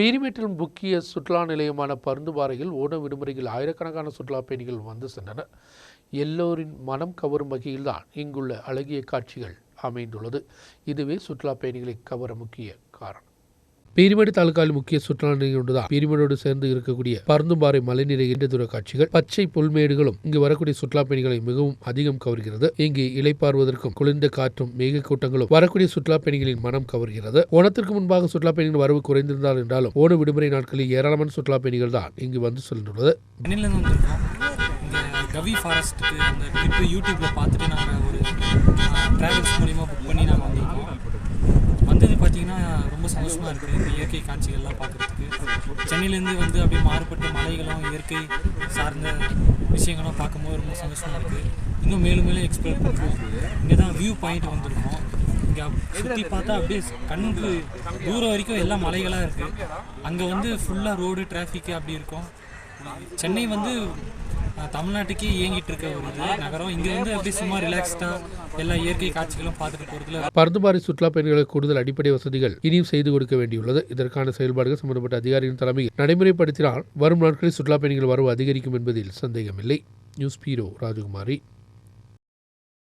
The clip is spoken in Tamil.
பீரிமேட்டில் முக்கிய சுற்றுலா நிலையமான பருந்துபாறையில் ஓண விடுமுறையில் ஆயிரக்கணக்கான சுற்றுலா பயணிகள் வந்து சென்றனர். எல்லோரின் மனம் கவரும் வகையில்தான் இங்குள்ள அழகிய காட்சிகள் அமைந்துள்ளது. இதுவே சுற்றுலா பயணிகளை கவர முக்கிய காரணம். பீரிமேடு தாலுகாவில் முக்கிய சுற்றுலா நிலையம் பீரிமேடோடு சேர்ந்து இருக்கக்கூடிய பருந்தும்பாறை மலைநிலை என்ற தூர காட்சிகள் பச்சை புல்மேடுகளும் இங்கு வரக்கூடிய சுற்றுலா பயணிகளை மிகவும் அதிகம் கவர்கிறது. இங்கு இலைப்பாறுவதற்கும் குளிர்ந்த காற்றும் மேக கூட்டங்களும் வரக்கூடிய சுற்றுலா பயணிகளின் மனம் கவர்கிறது. ஓணத்திற்கு முன்பாக சுற்றுலா பயணிகள் வரவு குறைந்திருந்தால் என்றாலும் ஓண விடுமுறை நாட்களில் ஏராளமான சுற்றுலா பயணிகள் தான் இங்கு வந்து சென்றுள்ளது கவி ஃபாரஸ்ட்டுக்கு அந்த ட்ரிப்பு யூடியூப்பில் பார்த்துட்டு நாங்கள் ஒரு ட்ராவல்ஸ் மூலிமா புக் பண்ணி நாங்கள் வந்திருக்கோம் வந்தது பார்த்தீங்கன்னா ரொம்ப சந்தோஷமாக இருக்குது இந்த இயற்கை காட்சிகள்லாம் பார்க்குறதுக்கு. சென்னையிலேருந்து வந்து அப்படியே மாறுபட்ட மலைகளும் இயற்கை சார்ந்த விஷயங்களும் பார்க்கும்போது ரொம்ப சந்தோஷமாக இருக்குது இன்னும் மேலும் மேலும் எக்ஸ்ப்ளோர் பண்ணுறோம் இங்கே தான் வியூ பாயிண்ட் வந்திருக்கோம். இங்கே சுற்றி பார்த்தா அப்படியே கண்ணுக்கு தூரம் வரைக்கும் எல்லாம் மலைகளாக இருக்குது அங்கே வந்து ஃபுல்லாக ரோடு டிராஃபிக்கு அப்படி இருக்கும். சென்னை வந்து தமிழ்நாட்டுக்கே இயங்கிட்டு இருக்க ஒரு இது நகரம். இங்கே வந்து அப்படியே சும்மா ரிலாக்ஸ்டாக எல்லா இயற்கை காட்சிகளும் பார்த்துட்டு போகிறதுல பருந்துபாரி சுற்றுலா பயணிகளுக்கு கூடுதல் அடிப்படை வசதிகள் இனியும் செய்து கொடுக்க வேண்டியுள்ளது. இதற்கான செயல்பாடுகள் சம்பந்தப்பட்ட அதிகாரிகளின் தலைமையில் நடைமுறைப்படுத்தினால் வரும் நாட்களில் சுற்றுலா பயணிகள் வரவு அதிகரிக்கும் என்பதில் சந்தேகமில்லை. News bureau Rajakumari.